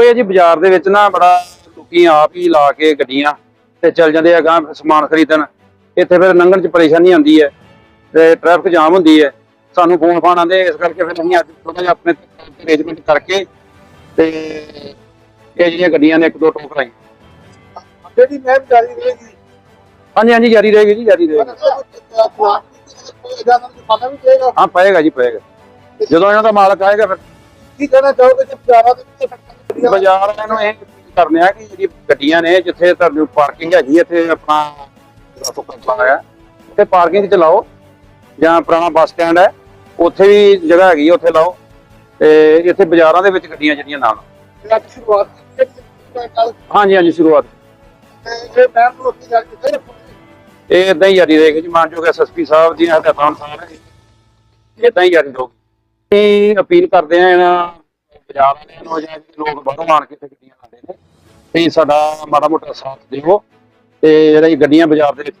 ਉਹ ਇਹ ਜੀ ਬਾਜ਼ਾਰ ਦੇ ਵਿੱਚ ਨਾ ਬੜਾ ਲੋਕੀ ਆਪ ਹੀ ਲਾ ਕੇ ਗੱਡੀਆਂ ਤੇ ਚੱਲ ਜਾਂਦੇ ਆ ਗਾਂ ਸਮਾਨ ਖਰੀਦਣ। ਇੱਥੇ ਫਿਰ ਲੰਘਣ 'ਚ ਪਰੇਸ਼ਾਨੀ ਆਉਂਦੀ ਹੈ ਤੇ ਟ੍ਰੈਫਿਕ ਜਾਮ ਹੁੰਦੀ ਹੈ। ਸਾਨੂੰ ਫੋਨ ਫਾਨ ਆਉਂਦੇ ਇਸ ਕਰਕੇ ਫਿਰ ਅਸੀਂ ਅੱਜ ਥੋੜਾ ਜਿਹਾ ਆਪਣੇ ਅਰੇਂਜਮੈਂਟ ਕਰਕੇ ਤੇ ਇਹ ਜਿਹੜੀਆਂ ਗੱਡੀਆਂ ਨੇ ਇੱਕ ਦੋ ਟੋਕ ਲਾਈ ਜਿਹੜੀ ਮੈਂ ਜਾਰੀ ਰਹੇਗੀ। ਹਾਂਜੀ ਹਾਂਜੀ ਜਾਰੀ ਰਹੇਗੀ ਜੀ ਜਾਰੀ ਰਹੇਗੀ। ਹਾਂ ਪਏਗਾ ਜੀ ਪਏਗਾ। ਜਦੋਂ ਇਹਨਾਂ ਦਾ ਮਾਲਕ ਆਏਗਾ ਫਿਰ ਕੀ ਕਹਿਣਾ ਚਾਹੋਗੇ ਕਿ ਪਿਆਰਾ ਦੇ ਗੱਡੀਆਂ ਬਾਜ਼ਾਰ ਵਾਲਿਆਂ ਨੂੰ ਇਹ ਕਰਨੇ ਆ ਕਿ ਜਿਹੜੀ ਗੱਡੀਆਂ ਨੇ ਜਿੱਥੇ ਤੁਹਾਨੂੰ ਪਾਰਕਿੰਗ ਹੈਗੀ ਹੈ ਇੱਥੇ ਆਪਣਾ ਹੈ ਉੱਥੇ ਪਾਰਕਿੰਗ 'ਚ ਲਾਓ ਜਾਂ ਪੁਰਾਣਾ ਬੱਸ ਸਟੈਂਡ ਹੈ ਉੱਥੇ ਵੀ ਜਗ੍ਹਾ ਹੈਗੀ ਹੈ ਉੱਥੇ ਲਾਓ। ਤੇ ਇੱਥੇ ਬਾਜ਼ਾਰਾਂ ਦੇ ਵਿੱਚ ਗੱਡੀਆਂ ਜਿਹੜੀਆਂ ਨਾਲ। ਅੱਜ ਸ਼ੁਰੂਆਤ ਕੀਤੀ ਹੈ ਕੱਲ ਹਾਂਜੀ ਹਾਂਜੀ ਸ਼ੁਰੂਆਤ। ਇਹ ਮੈਂ ਰੋਕੀ ਜਾ ਕੇ ਇਹ ਇਦਾਂ ਹੀ ਜਾਰੀ ਰਹੇਗੀ ਜੀ ਮਾਨਯੋਗ ਐਸਐਸਪੀ ਸਾਹਿਬ ਦੀਆਂ ਹਦਾਇਤਾਂ ਅਨੁਸਾਰ ਇਦਾਂ ਹੀ ਜਾਰੀ ਰਹੂਗੀ। ਇਹ ਅਪੀਲ ਕਰਦੇ ਆ ਇਹਨਾਂ ਬਾਜ਼ਾਰ ਵਾਲਿਆਂ ਨੂੰ ਜਾਂ ਲੋਕ ਬਾਹਰੋਂ ਆਣ ਕੇ ਇੱਥੇ ਗੱਡੀਆਂ ਲਾਉਂਦੇ ਨੇ ਤੇ ਸਾਡਾ ਮਾੜਾ ਮੋਟਾ ਸਾਥ ਦਿਓ ਤੇ ਜਿਹੜਾ ਇਹ ਗੱਡੀਆਂ ਬਾਜ਼ਾਰ ਦੇ ਵਿੱਚ